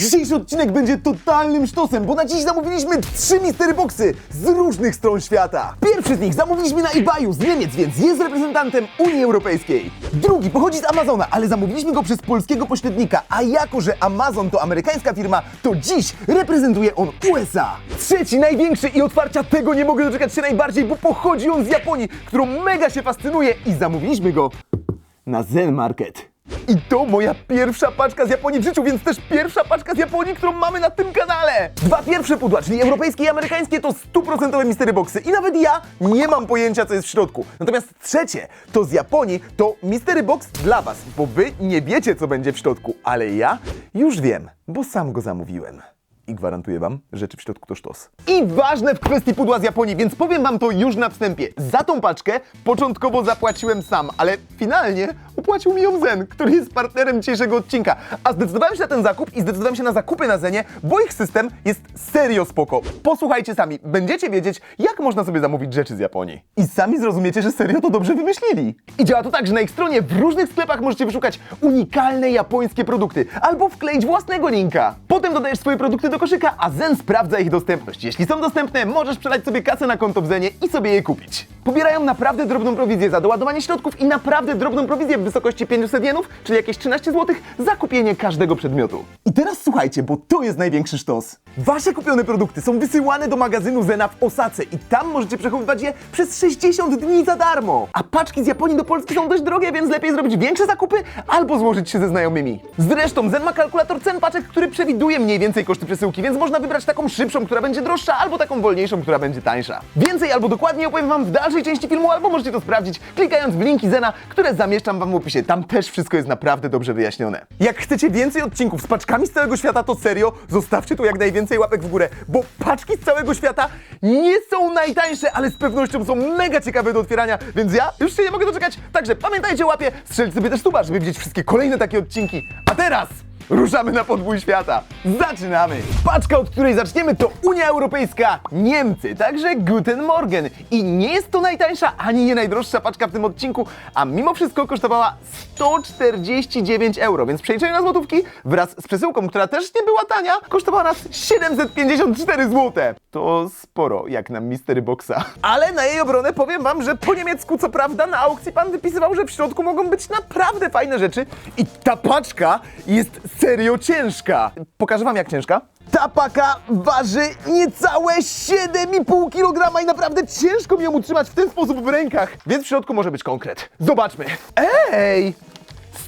Dzisiejszy odcinek będzie totalnym sztosem, bo na dziś zamówiliśmy trzy Mystery Boxy z różnych stron świata. Pierwszy z nich zamówiliśmy na eBayu z Niemiec, więc jest reprezentantem Unii Europejskiej. Drugi pochodzi z Amazona, ale zamówiliśmy go przez polskiego pośrednika, a jako, że Amazon to amerykańska firma, to dziś reprezentuje on USA. Trzeci, największy i otwarcia tego nie mogę doczekać się najbardziej, bo pochodzi on z Japonii, którą mega się fascynuje i zamówiliśmy go na Zen Market. I to moja pierwsza paczka z Japonii w życiu, więc też pierwsza paczka z Japonii, którą mamy na tym kanale. Dwa pierwsze pudła, czyli europejskie i amerykańskie, to stuprocentowe mystery boxy i nawet ja nie mam pojęcia, co jest w środku. Natomiast trzecie, to z Japonii, to mystery box dla was, bo wy nie wiecie, co będzie w środku, ale ja już wiem, bo sam go zamówiłem. I gwarantuję wam, rzeczy w środku to sztos. I ważne w kwestii pudła z Japonii, więc powiem wam to już na wstępie. Za tą paczkę początkowo zapłaciłem sam, ale finalnie opłacił mi ją Zen, który jest partnerem dzisiejszego odcinka. A zdecydowałem się na ten zakup i zdecydowałem się na zakupy na Zenie, bo ich system jest serio spoko. Posłuchajcie sami, będziecie wiedzieć, jak można sobie zamówić rzeczy z Japonii. I sami zrozumiecie, że serio to dobrze wymyślili. I działa to tak, że na ich stronie w różnych sklepach możecie wyszukać unikalne japońskie produkty albo wkleić własnego linka. Potem dodajesz swoje produkty do koszyka, a Zen sprawdza ich dostępność. Jeśli są dostępne, możesz przelać sobie kasę na konto w Zenie i sobie je kupić. Pobierają naprawdę drobną prowizję za doładowanie środków i naprawdę drobną prowizję w wysokości 500 jenów, czyli jakieś 13 zł za kupienie każdego przedmiotu. I teraz słuchajcie, bo to jest największy sztos. Wasze kupione produkty są wysyłane do magazynu Zena w Osace i tam możecie przechowywać je przez 60 dni za darmo. A paczki z Japonii do Polski są dość drogie, więc lepiej zrobić większe zakupy albo złożyć się ze znajomymi. Zresztą Zen ma kalkulator cen paczek, który przewiduje mniej więcej koszty przesyłki, więc można wybrać taką szybszą, która będzie droższa, albo taką wolniejszą, która będzie tańsza. Więcej albo dokładniej opowiem wam w dalszej części filmu, albo możecie to sprawdzić klikając w linki Zena, które zamieszczam wam w opisie. Tam też wszystko jest naprawdę dobrze wyjaśnione. Jak chcecie więcej odcinków z paczkami z całego świata, to serio, zostawcie tu jak najwięcej łapek w górę, bo paczki z całego świata nie są najtańsze, ale z pewnością są mega ciekawe do otwierania, więc ja już się nie mogę doczekać. Także pamiętajcie łapie, strzelcie sobie też tuba, żeby widzieć wszystkie kolejne takie odcinki. A teraz ruszamy na podwój świata. Zaczynamy! Paczka, od której zaczniemy, to Unia Europejska, Niemcy, także Guten Morgen. I nie jest to najtańsza, ani nie najdroższa paczka w tym odcinku, a mimo wszystko kosztowała 149 euro, więc przeliczeniu na złotówki wraz z przesyłką, która też nie była tania, kosztowała nas 754 zł. To sporo, jak na Mystery Boxa. Ale na jej obronę powiem wam, że po niemiecku, co prawda, na aukcji pan wypisywał, że w środku mogą być naprawdę fajne rzeczy i ta paczka jest serio ciężka. Pokażę wam, jak ciężka. Ta paka waży niecałe 7,5 kg i naprawdę ciężko mi ją utrzymać w ten sposób w rękach. Więc w środku może być konkret. Zobaczmy. Ej!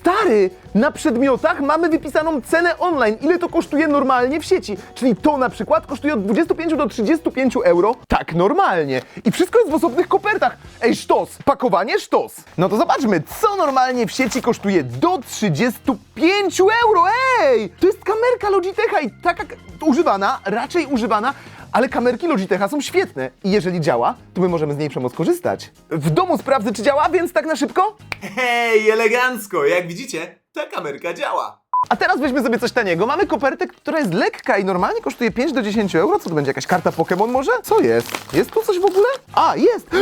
Stary, na przedmiotach mamy wypisaną cenę online, ile to kosztuje normalnie w sieci. Czyli to na przykład kosztuje od 25 do 35 euro, tak normalnie. I wszystko jest w osobnych kopertach. Ej, sztos, pakowanie sztos. No to zobaczmy, co normalnie w sieci kosztuje do 35 euro. Ej, to jest kamerka Logitecha i taka używana, raczej używana, ale kamerki Logitecha są świetne i jeżeli działa, to my możemy z niej przemoc korzystać. W domu sprawdzę, czy działa, więc tak na szybko. Hej, elegancko! Jak widzicie, ta kamerka działa. A teraz weźmy sobie coś taniego. Mamy kopertę, która jest lekka i normalnie kosztuje 5 do 10 euro. Co to będzie, jakaś karta Pokémon może? Co jest? Jest tu coś w ogóle? A, jest!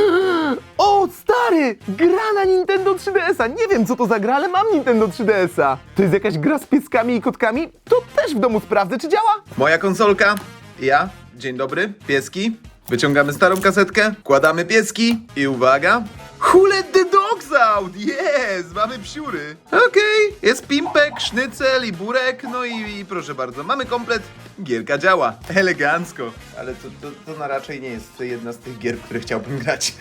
O, stary! Gra na Nintendo 3DS-a. Nie wiem, co to za gra, ale mam Nintendo 3DS-a. To jest jakaś gra z pieskami i kotkami? To też w domu sprawdzę, czy działa. Moja konsolka, ja, dzień dobry, pieski. Wyciągamy starą kasetkę, kładamy pieski i uwaga. Who let the dogs out? Jest, mamy psiury. Okej, jest pimpek, sznycel i burek, no i, i proszę bardzo, mamy komplet. Gierka działa, elegancko. Ale to, to, to na raczej nie jest jedna z tych gier, które chciałbym grać.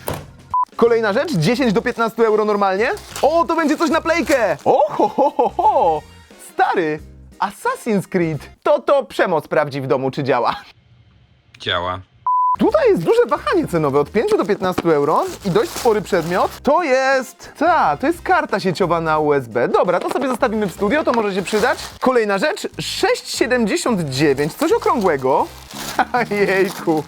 Kolejna rzecz, 10 do 15 euro normalnie. O, to będzie coś na playkę! O, ho, ho, ho, ho! Stary, Assassin's Creed. To to przemoc sprawdzi w domu, czy działa. Działa. Tutaj jest duże wahanie cenowe, od 5 do 15 euro i dość spory przedmiot. To jest... Ta, to jest karta sieciowa na USB. Dobra, to sobie zostawimy w studio, to może się przydać. Kolejna rzecz, 6,79, coś okrągłego. Jejku.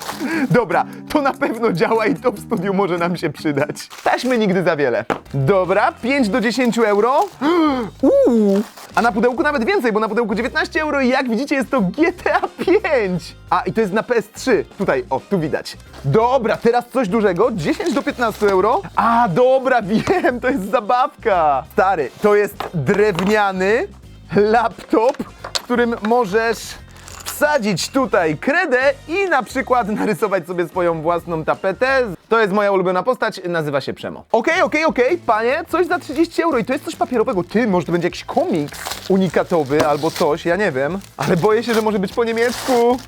Dobra, to na pewno działa i to w studiu może nam się przydać. Taśmy nigdy za wiele. Dobra, 5 do 10 euro. Uuu. A na pudełku nawet więcej, bo na pudełku 19 euro i jak widzicie jest to GTA 5. A i to jest na PS3. Tutaj, o, tu widać. Dobra, teraz coś dużego, 10 do 15 euro. A dobra, wiem, to jest zabawka. Stary, to jest drewniany laptop w którym możesz wsadzić tutaj kredę i na przykład narysować sobie swoją własną tapetę. To jest moja ulubiona postać, nazywa się Przemo. Okej, okej, okej, panie, coś za 30 euro i to jest coś papierowego. Ty, może to będzie jakiś komiks unikatowy albo coś, ja nie wiem. Ale boję się, że może być po niemiecku.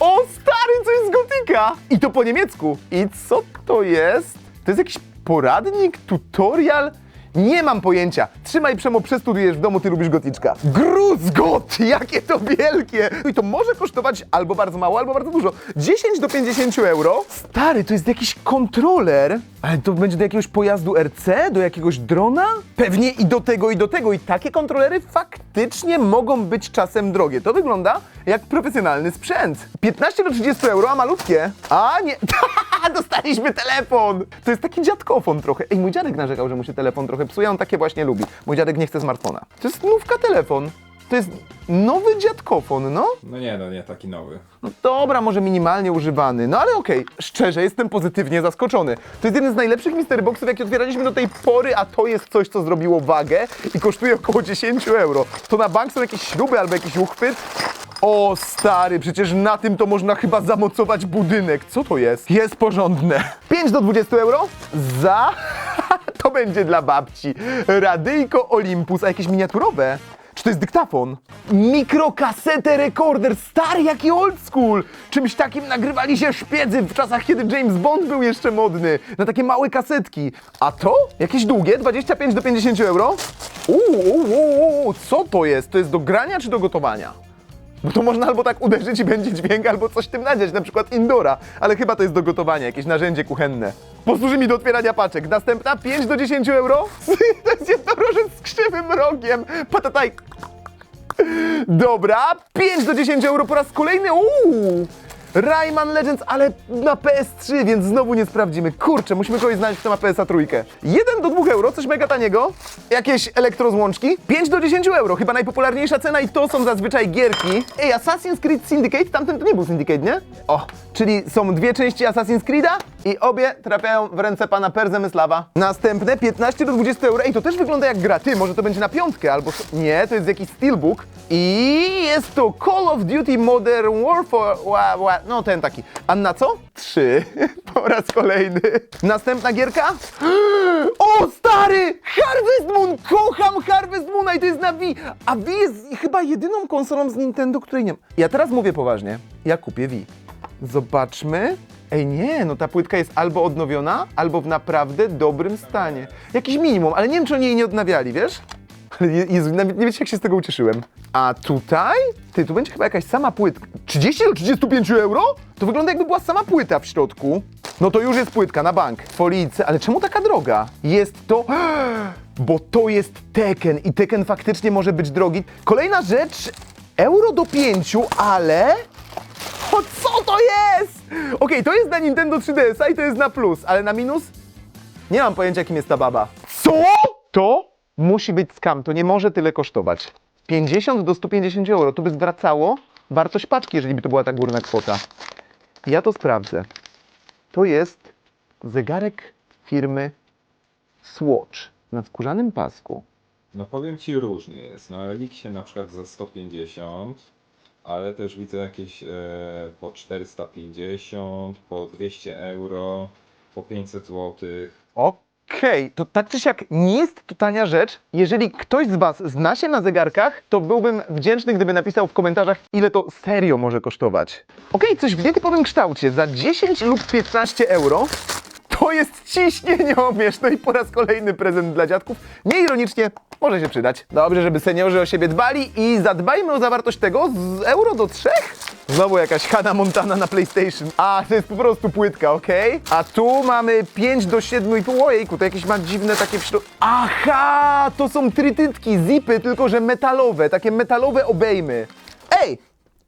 O, stary, co jest z gotika! I to po niemiecku. I co to jest? To jest jakiś poradnik, tutorial? Nie mam pojęcia. Trzymaj Przemo, przestudujesz w domu, ty lubisz goticzka. Gruz got! Jakie to wielkie! I to może kosztować albo bardzo mało, albo bardzo dużo. 10 do 50 euro. Stary, to jest jakiś kontroler. Ale to będzie do jakiegoś pojazdu RC? Do jakiegoś drona? Pewnie i do tego, i do tego. I takie kontrolery faktycznie mogą być czasem drogie. To wygląda jak profesjonalny sprzęt. 15 do 30 euro, a malutkie. A nie, dostaliśmy telefon. To jest taki dziadkofon trochę. Ej, mój dziadek narzekał, że mu się telefon trochę psuje, on takie właśnie lubi. Mój dziadek nie chce smartfona. To jest nówka telefon. To jest nowy dziadkofon, no. No nie, no nie taki nowy. No dobra, może minimalnie używany, no ale okej, szczerze jestem pozytywnie zaskoczony. To jest jeden z najlepszych mystery boxów, jakie otwieraliśmy do tej pory, a to jest coś, co zrobiło wagę i kosztuje około 10 euro. To na bank są jakieś śruby albo jakiś uchwyt. O stary, przecież na tym to można chyba zamocować budynek. Co to jest? Jest porządne. 5 do 20 euro za... to będzie dla babci. Radyjko Olympus, a jakieś miniaturowe? Czy to jest dyktafon? Mikrokasetę rekorder, stary jaki old school! Czymś takim nagrywali się szpiedzy w czasach, kiedy James Bond był jeszcze modny. Na takie małe kasetki. A to? Jakieś długie? 25 do 50 euro? Uuu, uuu, uuu, co to jest? To jest do grania czy do gotowania? Bo to można albo tak uderzyć i będzie dźwięk, albo coś tym nadziać, na przykład Indora. Ale chyba to jest do gotowania, jakieś narzędzie kuchenne. Posłuży mi do otwierania paczek. Następna 5 do 10 euro? To jest jednorożec z krzywym rogiem. Patataj. Dobra, 5 do 10 euro po raz kolejny. Uuu! Rayman Legends, ale na PS3, więc znowu nie sprawdzimy. Kurczę, musimy kogoś znaleźć, kto ma PSA trójkę. 1 do 2 euro, coś mega taniego. Jakieś elektrozłączki. 5 do 10 euro, chyba najpopularniejsza cena i to są zazwyczaj gierki. Ej, Assassin's Creed Syndicate? Tamten to nie był Syndicate, nie? O, czyli są dwie części Assassin's Creed'a i obie trafiają w ręce pana Perzemysława. Następne 15 do 20 euro. Ej, to też wygląda jak gra. Ty, może to będzie na piątkę albo... Nie, to jest jakiś steelbook. I jest to Call of Duty Modern Warfare... Ła, ła, no ten taki. A na co? Trzy. Po raz kolejny. Następna gierka? O, stary! Harvest Moon! Kocham Harvest Moona i to jest na Wii. A Wii jest chyba jedyną konsolą z Nintendo, której nie ma. Ja teraz mówię poważnie. Ja kupię Wii. Zobaczmy. Ej, nie, no ta płytka jest albo odnowiona, albo w naprawdę dobrym stanie. Jakiś minimum, ale nie wiem, czy oni jej nie odnawiali, wiesz? Jezu, nawet nie wiecie, jak się z tego ucieszyłem. A tutaj? Ty, tu będzie chyba jakaś sama płytka. 30 do 35 euro? To wygląda jakby była sama płyta w środku. No to już jest płytka na bank. W Folice. Ale czemu taka droga? Jest to... Bo to jest Tekken i Tekken faktycznie może być drogi. Kolejna rzecz, euro do 5, ale... O co to jest? Okej, to jest na Nintendo 3DS-a i to jest na plus, ale na minus? Nie mam pojęcia, kim jest ta baba. Co? To musi być skam, to nie może tyle kosztować. 50 do 150 euro, to by zwracało wartość paczki, jeżeli by to była ta górna kwota. Ja to sprawdzę. To jest zegarek firmy Swatch na skórzanym pasku. No powiem ci różnie jest. Na Elixie na przykład za 150, ale też widzę jakieś e, po 450, po 200 euro, po 500 złotych. Okej, to tak czy siak nie jest to tania rzecz. Jeżeli ktoś z Was zna się na zegarkach, to byłbym wdzięczny, gdyby napisał w komentarzach, ile to serio może kosztować. Okej, coś w nietypowym kształcie. Za 10 lub 15 euro to jest ciśnieniomierz. No i po raz kolejny prezent dla dziadków. Nieironicznie może się przydać. Dobrze, żeby seniorzy o siebie dbali i zadbajmy o zawartość tego z euro do 3. Znowu jakaś Hannah Montana na PlayStation. A, to jest po prostu płytka, okej? A tu mamy 5 do 7,5. Ojejku, to jakieś ma dziwne takie w. Aha, to są trytytki, zipy, tylko że metalowe, takie metalowe obejmy. Ej,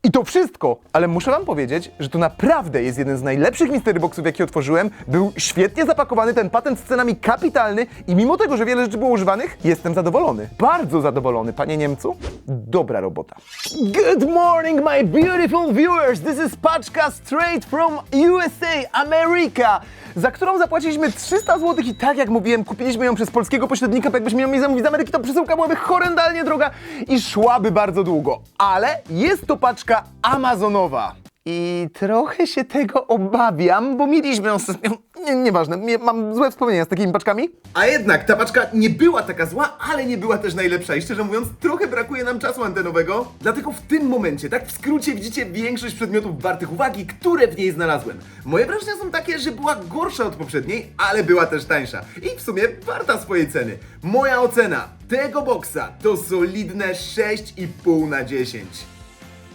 I to wszystko, ale muszę wam powiedzieć, że to naprawdę jest jeden z najlepszych mystery boxów, jakie otworzyłem. Był świetnie zapakowany, ten patent z cenami kapitalny i mimo tego, że wiele rzeczy było używanych, jestem zadowolony. Bardzo zadowolony, panie Niemcu. Dobra robota. Good morning, my beautiful viewers! This is paczka straight from USA, America, za którą zapłaciliśmy 300 zł i tak jak mówiłem, kupiliśmy ją przez polskiego pośrednika, bo jakbyśmy ją mieli zamówić z Ameryki, to przesyłka byłaby horrendalnie droga i szłaby bardzo długo. Ale jest to paczka amazonowa. I trochę się tego obawiam, bo mieliśmy ostatnio... Nie, nieważne, mie- mam złe wspomnienia z takimi paczkami. A jednak ta paczka nie była taka zła, ale nie była też najlepsza i szczerze mówiąc trochę brakuje nam czasu antenowego. Dlatego w tym momencie, tak w skrócie widzicie większość przedmiotów wartych uwagi, które w niej znalazłem. Moje wrażenia są takie, że była gorsza od poprzedniej, ale była też tańsza i w sumie warta swojej ceny. Moja ocena tego boksa to solidne 6,5 na 10.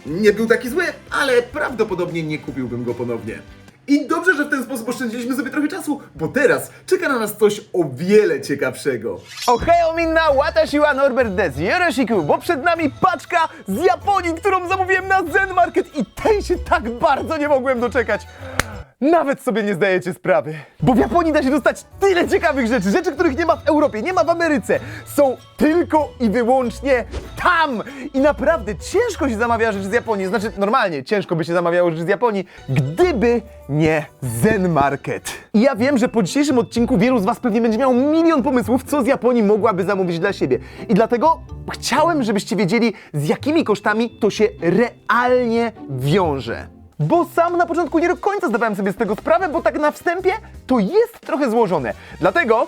Nie był taki zły, ale prawdopodobnie nie kupiłbym go ponownie. I dobrze, że w ten sposób oszczędziliśmy sobie trochę czasu, bo teraz czeka na nas coś o wiele ciekawszego. Ohio minna watashi wa Norbert des Yoroshiku, bo przed nami paczka z Japonii, którą zamówiłem na Zen Market i tej się tak bardzo nie mogłem doczekać. Nawet sobie nie zdajecie sprawy. Bo w Japonii da się dostać tyle ciekawych rzeczy, rzeczy, których nie ma w Europie, nie ma w Ameryce. Są tylko i wyłącznie tam. I naprawdę ciężko się zamawia rzeczy z Japonii. Znaczy, normalnie ciężko by się zamawiało rzeczy z Japonii, gdyby nie Zen Market. I ja wiem, że po dzisiejszym odcinku wielu z Was pewnie będzie miało milion pomysłów, co z Japonii mogłaby zamówić dla siebie. I dlatego chciałem, żebyście wiedzieli, z jakimi kosztami to się realnie wiąże. Bo sam na początku nie do końca zdawałem sobie z tego sprawę, bo tak na wstępie to jest trochę złożone. Dlatego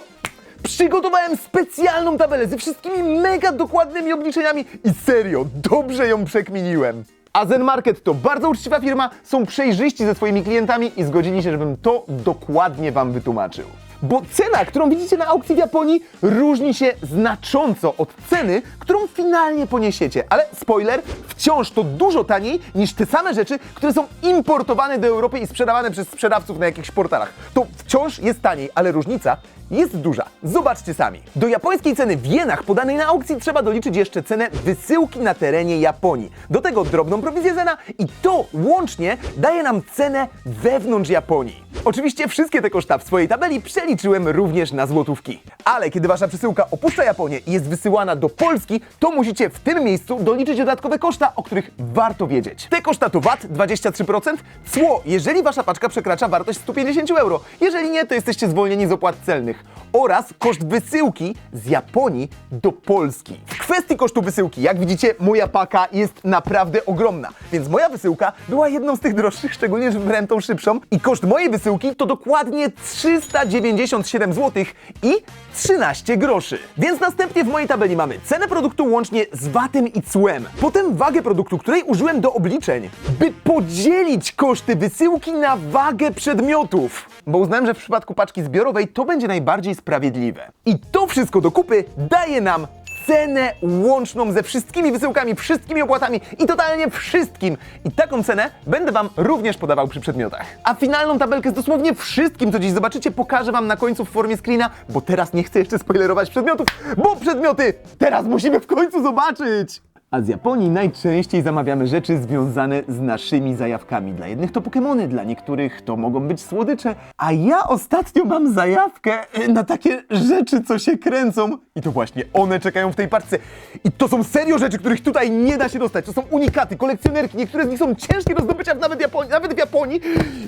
przygotowałem specjalną tabelę ze wszystkimi mega dokładnymi obliczeniami i serio, dobrze ją przekminiłem. A Zen Market to bardzo uczciwa firma, są przejrzyści ze swoimi klientami i zgodzili się, żebym to dokładnie Wam wytłumaczył. Bo cena, którą widzicie na aukcji w Japonii, różni się znacząco od ceny, którą finalnie poniesiecie. Ale spoiler, wciąż to dużo taniej niż te same rzeczy, które są importowane do Europy i sprzedawane przez sprzedawców na jakichś portalach. To wciąż jest taniej, ale różnica jest duża. Zobaczcie sami. Do japońskiej ceny w jenach podanej na aukcji trzeba doliczyć jeszcze cenę wysyłki na terenie Japonii. Do tego drobną prowizję Zena i to łącznie daje nam cenę wewnątrz Japonii. Oczywiście wszystkie te koszta w swojej tabeli przeliczyłem również na złotówki. Ale kiedy wasza przesyłka opuszcza Japonię i jest wysyłana do Polski, to musicie w tym miejscu doliczyć dodatkowe koszta, o których warto wiedzieć. Te koszta to VAT 23%, cło, jeżeli wasza paczka przekracza wartość 150 euro. Jeżeli nie, to jesteście zwolnieni z opłat celnych. Oraz koszt wysyłki z Japonii do Polski. W kwestii kosztu wysyłki, jak widzicie, moja paka jest naprawdę ogromna. Więc moja wysyłka była jedną z tych droższych, szczególnie, że wybrałem tą szybszą. I koszt mojej wysyłki to dokładnie 397 zł i 13 groszy. Więc następnie w mojej tabeli mamy cenę produktu łącznie z VAT-em i cłem. Potem wagę produktu, której użyłem do obliczeń, by podzielić koszty wysyłki na wagę przedmiotów. Bo uznałem, że w przypadku paczki zbiorowej to będzie najbardziej sprawiedliwe. I to wszystko do kupy daje nam cenę łączną ze wszystkimi wysyłkami, wszystkimi opłatami i totalnie wszystkim. I taką cenę będę Wam również podawał przy przedmiotach. A finalną tabelkę z dosłownie wszystkim, co dziś zobaczycie, pokażę Wam na końcu w formie screena, bo teraz nie chcę jeszcze spoilerować przedmiotów, bo przedmioty teraz musimy w końcu zobaczyć! A z Japonii najczęściej zamawiamy rzeczy związane z naszymi zajawkami. Dla jednych to Pokémony, dla niektórych to mogą być słodycze, a ja ostatnio mam zajawkę e, na takie rzeczy, co się kręcą. I to właśnie one czekają w tej paczce. I to są serio rzeczy, których tutaj nie da się dostać. To są unikaty, kolekcjonerki. Niektóre z nich są ciężkie do zdobycia nawet, nawet w Japonii.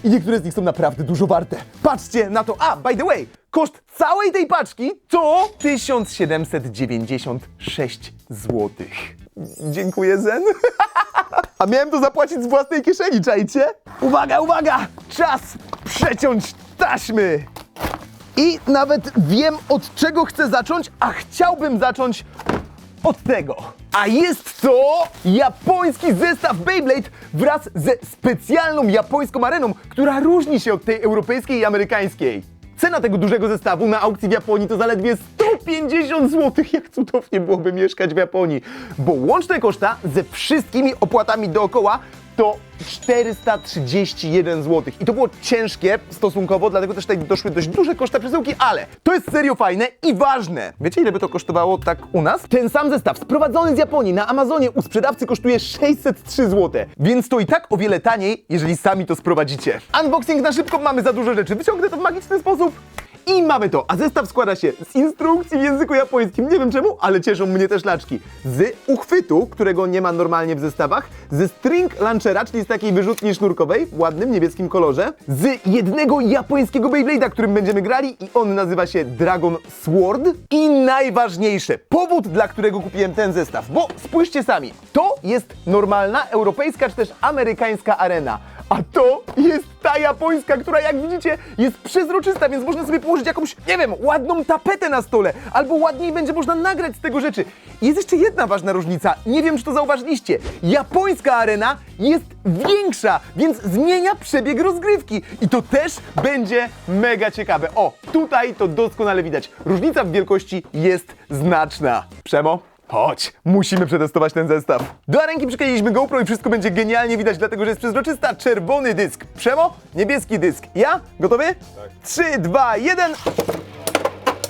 I niektóre z nich są naprawdę dużo warte. Patrzcie na to. A, by the way, koszt całej tej paczki to 1796 złotych. Dziękuję, Zen. A miałem to zapłacić z własnej kieszeni, czajcie? Uwaga, uwaga! Czas przeciąć taśmy! I nawet wiem od czego chcę zacząć, a chciałbym zacząć od tego. A jest to japoński zestaw Beyblade wraz ze specjalną japońską areną, która różni się od tej europejskiej i amerykańskiej. Cena tego dużego zestawu na aukcji w Japonii to zaledwie 150 zł. Jak cudownie byłoby mieszkać w Japonii. Bo łączne koszta ze wszystkimi opłatami dookoła to 431 zł. I to było ciężkie stosunkowo, dlatego też tutaj doszły dość duże koszty przesyłki, ale to jest serio fajne i ważne. Wiecie, ile by to kosztowało tak u nas? Ten sam zestaw sprowadzony z Japonii na Amazonie u sprzedawcy kosztuje 603 zł, więc to i tak o wiele taniej, jeżeli sami to sprowadzicie. Unboxing na szybko, mamy za dużo rzeczy. Wyciągnę to w magiczny sposób. I mamy to, a zestaw składa się z instrukcji w języku japońskim, nie wiem czemu, ale cieszą mnie też laczki. Z uchwytu, którego nie ma normalnie w zestawach, ze string launchera, czyli z takiej wyrzutni sznurkowej w ładnym niebieskim kolorze, z jednego japońskiego Beyblade'a, którym będziemy grali i on nazywa się Dragon Sword. I najważniejsze, powód, dla którego kupiłem ten zestaw, bo spójrzcie sami, to jest normalna europejska czy też amerykańska arena. A to jest ta japońska, która jak widzicie jest przezroczysta, więc można sobie położyć jakąś, nie wiem, ładną tapetę na stole, albo ładniej będzie można nagrać z tego rzeczy. Jest jeszcze jedna ważna różnica, nie wiem czy to zauważyliście. Japońska arena jest większa, więc zmienia przebieg rozgrywki. I to też będzie mega ciekawe. O, tutaj to doskonale widać. Różnica w wielkości jest znaczna. Przemo? Chodź, musimy przetestować ten zestaw. Do ręki przykleiliśmy GoPro i wszystko będzie genialnie widać, dlatego że jest przezroczysta czerwony dysk. Przemo, niebieski dysk. Ja? Gotowy? Tak. 3, 2, 1.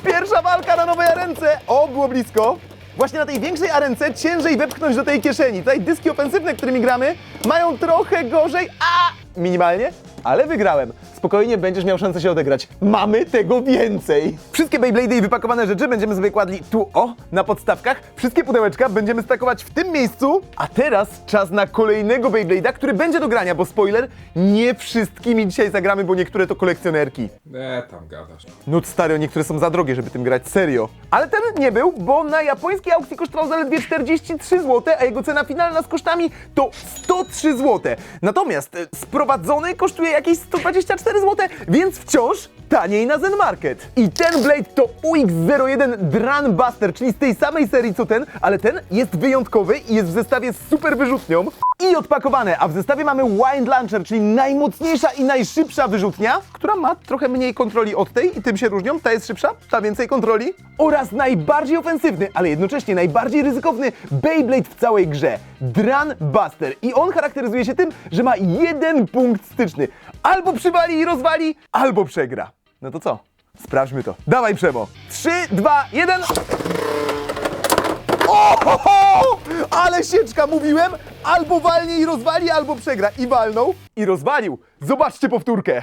Pierwsza walka na nowej arence. O, było blisko. Właśnie na tej większej arence ciężej wepchnąć do tej kieszeni. Tutaj dyski ofensywne, którymi gramy, mają trochę gorzej, a minimalnie, ale wygrałem. Spokojnie będziesz miał szansę się odegrać. Mamy tego więcej. Wszystkie Beyblade'y i wypakowane rzeczy będziemy sobie kładli tu, o, na podstawkach. Wszystkie pudełeczka będziemy stakować w tym miejscu. A teraz czas na kolejnego Beyblade'a, który będzie do grania, bo spoiler, nie wszystkimi dzisiaj zagramy, bo niektóre to kolekcjonerki. Nie, tam gadasz. No stary, niektóre są za drogie, żeby tym grać, serio. Ale ten nie był, bo na japońskiej aukcji kosztował zaledwie 43 zł, a jego cena finalna z kosztami to 103 zł. Natomiast e, sprowadzony kosztuje jakieś 124 zł, więc wciąż taniej na Zen Market. I ten Blade to UX-01 Dran Buster, czyli z tej samej serii co ten, ale ten jest wyjątkowy i jest w zestawie z super wyrzutnią i odpakowane, a w zestawie mamy Wind Launcher, czyli najmocniejsza i najszybsza wyrzutnia, która ma trochę mniej kontroli od tej i tym się różnią. Ta jest szybsza, ta więcej kontroli. Oraz najbardziej ofensywny, ale jednocześnie najbardziej ryzykowny Beyblade w całej grze, Dran Buster. I on charakteryzuje się tym, że ma jeden punkt styczny. Albo przywali i rozwali, albo przegra. No to co? Sprawdźmy to. Dawaj Przemo. 3, 2, 1... Ohoho! Ale sieczka mówiłem! Albo walnie i rozwali, albo przegra. I walnął, i rozwalił. Zobaczcie powtórkę.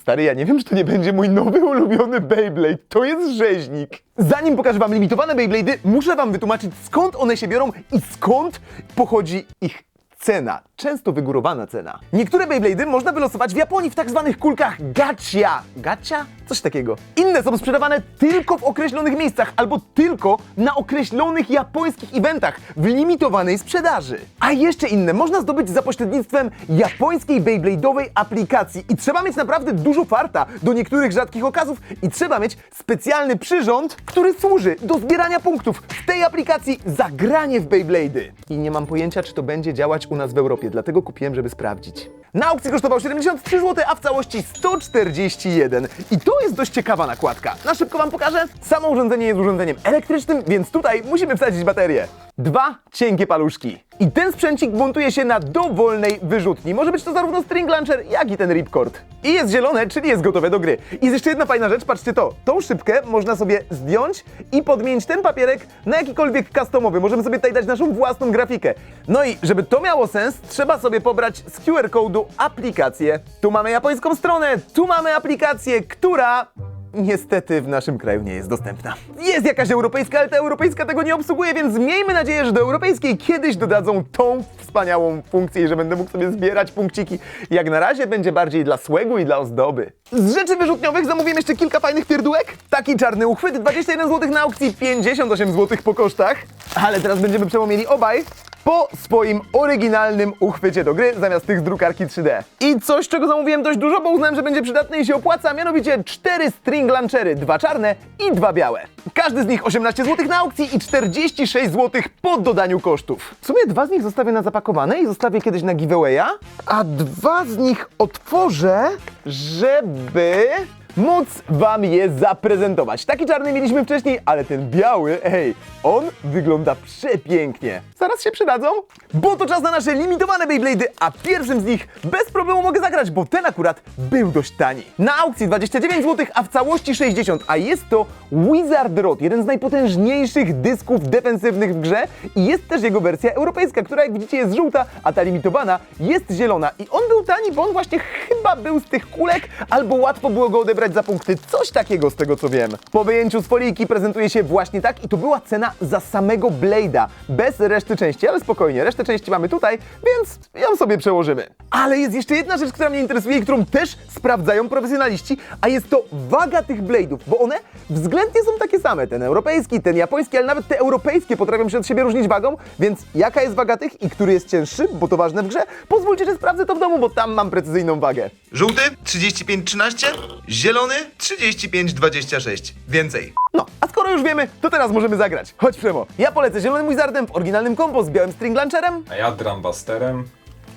Stary, ja nie wiem, czy to nie będzie mój nowy ulubiony Beyblade. To jest rzeźnik. Zanim pokażę wam limitowane Beyblade'y, muszę wam wytłumaczyć, skąd one się biorą i skąd pochodzi ich cena, często wygórowana cena. Niektóre Beyblade'y można wylosować w Japonii w tak zwanych kulkach gacha. Gacha? Coś takiego. Inne są sprzedawane tylko w określonych miejscach albo tylko na określonych japońskich eventach w limitowanej sprzedaży. A jeszcze inne można zdobyć za pośrednictwem japońskiej Beyblade'owej aplikacji i trzeba mieć naprawdę dużo farta do niektórych rzadkich okazów i trzeba mieć specjalny przyrząd, który służy do zbierania punktów w tej aplikacji za granie w Beyblade'y. I nie mam pojęcia, czy to będzie działać u nas w Europie, dlatego kupiłem, żeby sprawdzić. Na aukcji kosztował 73 zł, a w całości 141. I to jest dość ciekawa nakładka. Na szybko Wam pokażę. Samo urządzenie jest urządzeniem elektrycznym, więc tutaj musimy wsadzić baterię. Dwa cienkie paluszki. I ten sprzęcik montuje się na dowolnej wyrzutni. Może być to zarówno string launcher, jak i ten ripcord. I jest zielone, czyli jest gotowe do gry. I jest jeszcze jedna fajna rzecz, patrzcie to. Tą szybkę można sobie zdjąć i podmienić ten papierek na jakikolwiek customowy. Możemy sobie tutaj dać naszą własną grafikę. No i żeby to miało sens, trzeba sobie pobrać z QR kodu aplikację. Tu mamy japońską stronę, tu mamy aplikację, która niestety w naszym kraju nie jest dostępna. Jest jakaś europejska, ale ta europejska tego nie obsługuje, więc miejmy nadzieję, że do europejskiej kiedyś dodadzą tą wspaniałą funkcję i że będę mógł sobie zbierać punkciki. Jak na razie będzie bardziej dla słegu i dla ozdoby. Z rzeczy wyrzutniowych zamówiłem jeszcze kilka fajnych pierdółek. Taki czarny uchwyt, 21 zł na aukcji, 58 zł po kosztach. Ale teraz będziemy przemomili obaj po swoim oryginalnym uchwycie do gry zamiast tych z drukarki 3D. I coś, czego zamówiłem dość dużo, bo uznałem, że będzie przydatne i się opłaca, mianowicie cztery string launchery, dwa czarne i dwa białe. Każdy z nich 18 zł na aukcji i 46 zł po dodaniu kosztów. W sumie dwa z nich zostawię na zapakowane i zostawię kiedyś na giveawaya, a dwa z nich otworzę, żeby móc wam je zaprezentować. Taki czarny mieliśmy wcześniej, ale ten biały, ej, on wygląda przepięknie. Zaraz się przydadzą, bo to czas na nasze limitowane Beyblade'y, a pierwszym z nich bez problemu mogę zagrać, bo ten akurat był dość tani. Na aukcji 29 zł, a w całości 60, a jest to Wizard Rod, jeden z najpotężniejszych dysków defensywnych w grze i jest też jego wersja europejska, która jak widzicie jest żółta, a ta limitowana jest zielona. I on był tani, bo on właśnie chyba był z tych kulek, albo łatwo było go odebrać za punkty, coś takiego z tego co wiem. Po wyjęciu z folijki prezentuje się właśnie tak i to była cena za samego Blade'a, bez reszty części, ale spokojnie, resztę części mamy tutaj, więc ją sobie przełożymy. Ale jest jeszcze jedna rzecz, która mnie interesuje i którą też sprawdzają profesjonaliści, a jest to waga tych Blade'ów, bo one względnie są takie same, ten europejski, ten japoński, ale nawet te europejskie potrafią się od siebie różnić wagą, więc jaka jest waga tych i który jest cięższy, bo to ważne w grze, pozwólcie, że sprawdzę to w domu, bo tam mam precyzyjną wagę. Żółty 35-13, zielony 35-26. Więcej. No, a skoro już wiemy, to teraz możemy zagrać. Chodź Przemo, ja polecę zielonym Wizardem w oryginalnym kompo z białym string launcherem. A ja Drumbusterem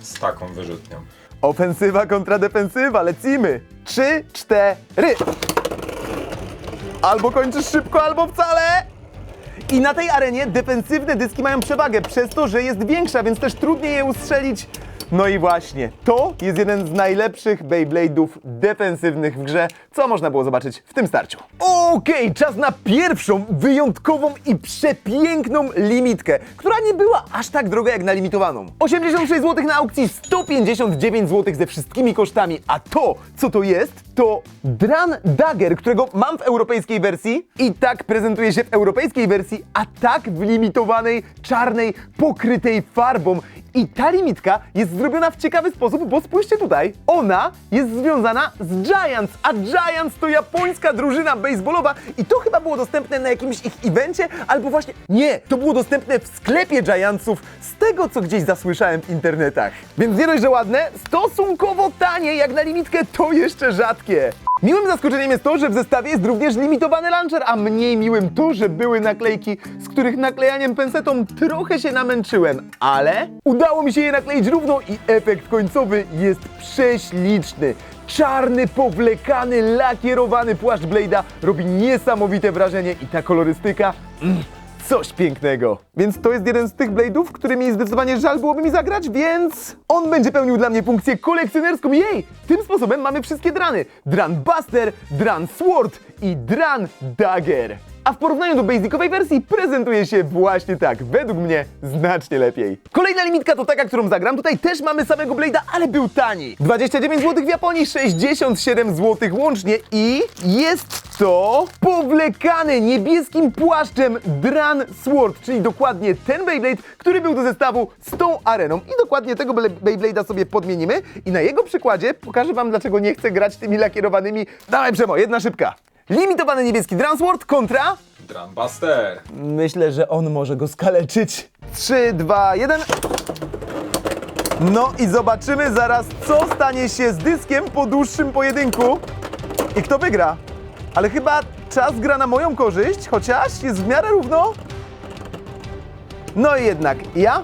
z taką wyrzutnią. Ofensywa kontra defensywa, lecimy. Trzy, cztery. Albo kończysz szybko, albo wcale. I na tej arenie defensywne dyski mają przewagę przez to, że jest większa, więc też trudniej je ustrzelić. No i właśnie, to jest jeden z najlepszych Beyblade'ów defensywnych w grze, co można było zobaczyć w tym starciu. Okej, czas na pierwszą wyjątkową i przepiękną limitkę, która nie była aż tak droga jak na limitowaną. 86 zł na aukcji, 159 zł ze wszystkimi kosztami, a to, co to jest, to Dran Dagger, którego mam w europejskiej wersji i tak prezentuje się w europejskiej wersji, a tak w limitowanej, czarnej, pokrytej farbą. I ta limitka jest zrobiona w ciekawy sposób, bo spójrzcie tutaj, ona jest związana z Giants, a Giants to japońska drużyna baseballowa i to chyba było dostępne na jakimś ich evencie, albo właśnie, nie, to było dostępne w sklepie Giantsów, z tego co gdzieś zasłyszałem w internetach. Więc nie dość, że ładne, stosunkowo tanie, jak na limitkę to jeszcze rzadkie. Miłym zaskoczeniem jest to, że w zestawie jest również limitowany launcher, a mniej miłym to, że były naklejki, z których naklejaniem pensetą trochę się namęczyłem, ale udało mi się je nakleić równo i efekt końcowy jest prześliczny. Czarny, powlekany, lakierowany płaszcz Blade'a robi niesamowite wrażenie i ta kolorystyka... Mm. Coś pięknego. Więc to jest jeden z tych Blade'ów, którymi zdecydowanie żal byłoby mi zagrać, więc on będzie pełnił dla mnie funkcję kolekcjonerską. Jej! Tym sposobem mamy wszystkie drany. Dran Buster, Dran Sword i Dran Dagger. A w porównaniu do basicowej wersji prezentuje się właśnie tak, według mnie znacznie lepiej. Kolejna limitka to taka, którą zagram. Tutaj też mamy samego Blade'a, ale był tani. 29 zł w Japonii, 67 zł łącznie i jest to powlekany niebieskim płaszczem Dran Sword, czyli dokładnie ten Beyblade, który był do zestawu z tą areną. I dokładnie tego Bey- Beyblade'a sobie podmienimy i na jego przykładzie pokażę wam, dlaczego nie chcę grać tymi lakierowanymi. Dawaj Przemo, jedna szybka. Limitowany niebieski Dran Sword kontra... Drumbuster! Myślę, że on może go skaleczyć. 3, 2, 1. No i zobaczymy zaraz, co stanie się z dyskiem po dłuższym pojedynku i kto wygra. Ale chyba czas gra na moją korzyść, chociaż jest w miarę równo. No i jednak ja.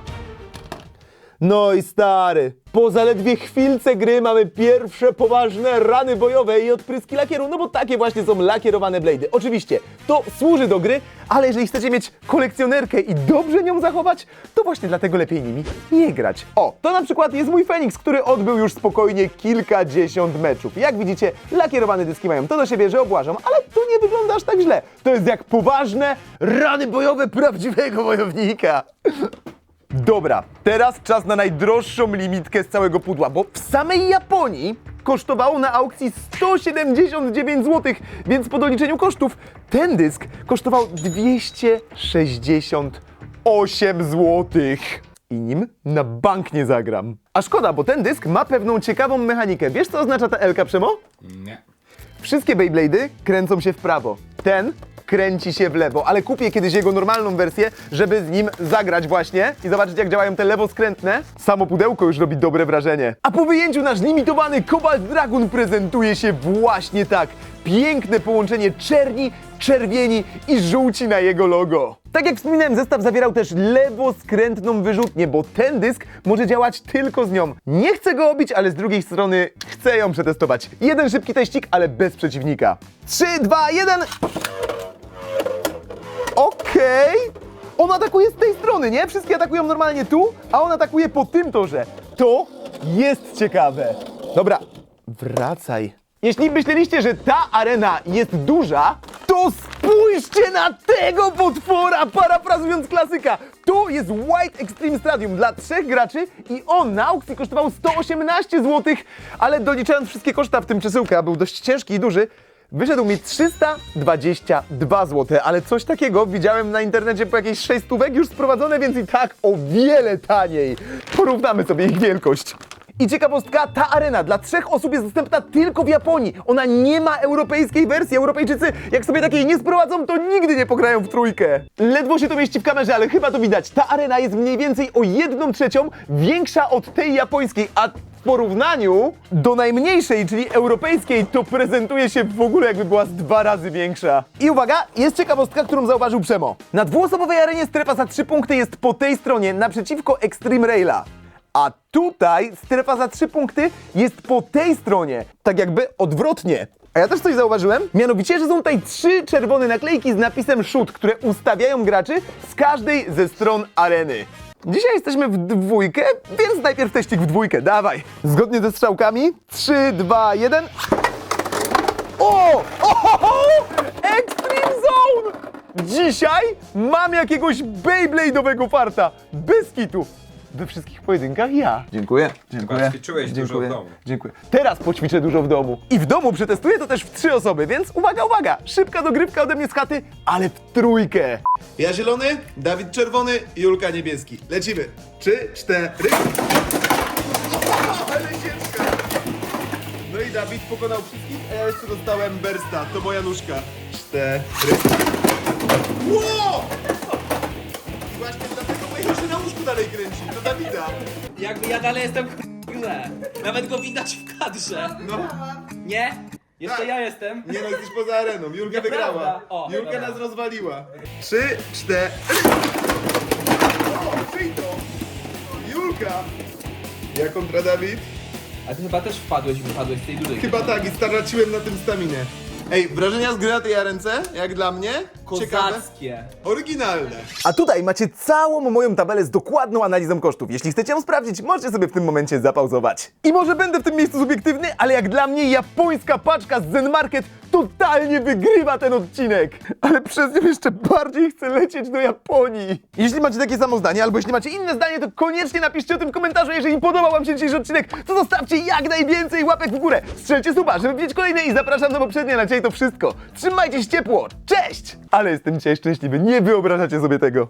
No i stary, po zaledwie chwilce gry mamy pierwsze poważne rany bojowe i odpryski lakieru, no bo takie właśnie są lakierowane blade'y. Oczywiście, to służy do gry, ale jeżeli chcecie mieć kolekcjonerkę i dobrze nią zachować, to właśnie dlatego lepiej nimi nie grać. O, to na przykład jest mój Fenix, który odbył już spokojnie kilkadziesiąt meczów. Jak widzicie, lakierowane dyski mają to do siebie, że obłażą, ale tu nie wygląda aż tak źle. To jest jak poważne rany bojowe prawdziwego wojownika. Dobra, teraz czas na najdroższą limitkę z całego pudła, bo w samej Japonii kosztowało na aukcji 179 zł, więc po doliczeniu kosztów ten dysk kosztował 268 zł. I nim na bank nie zagram. A szkoda, bo ten dysk ma pewną ciekawą mechanikę. Wiesz co oznacza ta Elka Przemo? Nie. Wszystkie Beyblade'y kręcą się w prawo. Ten kręci się w lewo, ale kupię kiedyś jego normalną wersję, żeby z nim zagrać właśnie i zobaczyć jak działają te lewoskrętne. Samo pudełko już robi dobre wrażenie. A po wyjęciu nasz limitowany Cobalt Dragon prezentuje się właśnie tak. piękne połączenie czerni, czerwieni i żółci na jego logo. Tak jak wspominałem, zestaw zawierał też lewoskrętną wyrzutnię, bo ten dysk może działać tylko z nią. Nie chcę go obić, ale z drugiej strony chcę ją przetestować. Jeden szybki teścik, ale bez przeciwnika. 3, 2, 1... Okej. On atakuje z tej strony, nie? Wszystkie atakują normalnie tu, a on atakuje po tym torze. To jest ciekawe. Dobra, wracaj. Jeśli myśleliście, że ta arena jest duża, to spójrzcie na tego potwora, parafrazując klasyka. To jest White Extreme Stadium dla trzech graczy i on na aukcji kosztował 118 zł, ale doliczając wszystkie koszta, w tym przesyłkę, a był dość ciężki i duży, Wyszedł mi 322 zł, ale coś takiego widziałem na internecie po jakieś 6 stówek już sprowadzone, więc i tak o wiele taniej. Porównamy sobie ich wielkość. I ciekawostka, ta arena dla trzech osób jest dostępna tylko w Japonii. Ona nie ma europejskiej wersji. Europejczycy, jak sobie takiej nie sprowadzą, to nigdy nie pograją w trójkę. Ledwo się to mieści w kamerze, ale chyba to widać. Ta arena jest mniej więcej o 1 trzecią większa od tej japońskiej, a w porównaniu do najmniejszej, czyli europejskiej, to prezentuje się w ogóle jakby była z dwa razy większa. I uwaga, jest ciekawostka, którą zauważył Przemo. Na dwuosobowej arenie strefa za trzy punkty jest po tej stronie, naprzeciwko Extreme Raila. A tutaj strefa za trzy punkty jest po tej stronie, tak jakby odwrotnie. A ja też coś zauważyłem, mianowicie, że są tutaj trzy czerwone naklejki z napisem shoot, które ustawiają graczy z każdej ze stron areny. Dzisiaj jesteśmy w dwójkę, więc najpierw teścik w dwójkę, dawaj. Zgodnie ze strzałkami, 3, 2, 1. O! Ohoho! Extreme Zone! Dzisiaj mam jakiegoś Beyblade'owego farta. Bez kitu. We wszystkich pojedynkach ja. Dziękuję. Dziękuję. ćwiczyłeś dużo w domu. Dziękuję. Teraz poćwiczę dużo w domu. I w domu przetestuję to też w trzy osoby, więc uwaga, uwaga! Szybka dogrywka ode mnie z chaty, ale w trójkę. Ja zielony, Dawid czerwony, Julka niebieski. Lecimy. Trzy, cztery. Ale ciężka. No i Dawid pokonał wszystkich, a ja jeszcze dostałem Bersta. To moja nóżka. Cztery. Ło! I właśnie łóżku dalej kręci. To Dawida. Jakby ja dalej jestem w grze. Nawet go widać w kadrze. No. Nie? Jeszcze Tak. ja jestem. Nie no, jesteś poza areną. Julka Nieprawda. wygrała. O, Julka dobra. nas rozwaliła. Trzy, cztery. O, czyj to? Julka. Ja kontra Dawid? A ty chyba też wpadłeś i wypadłeś z tej dużej. Chyba tak i straciłem na tym staminę. Ej, wrażenia z gry na tej arence? Jak dla mnie? Ciekawe. Kozackie. Oryginalne. A tutaj macie całą moją tabelę z dokładną analizą kosztów. Jeśli chcecie ją sprawdzić, możecie sobie w tym momencie zapauzować. I może będę w tym miejscu subiektywny, ale jak dla mnie japońska paczka z Zen Market totalnie wygrywa ten odcinek. Ale przez nią jeszcze bardziej chcę lecieć do Japonii. Jeśli macie takie samo zdanie, albo jeśli macie inne zdanie, to koniecznie napiszcie o tym w komentarzu. Jeżeli podobał wam się dzisiejszy odcinek, to zostawcie jak najwięcej łapek w górę. Strzelcie suba, żeby widzieć kolejne i zapraszam do poprzedniej. Na dzisiaj to wszystko. Trzymajcie się ciepło. Cześć! Ale jestem dzisiaj szczęśliwy, nie wyobrażacie sobie tego.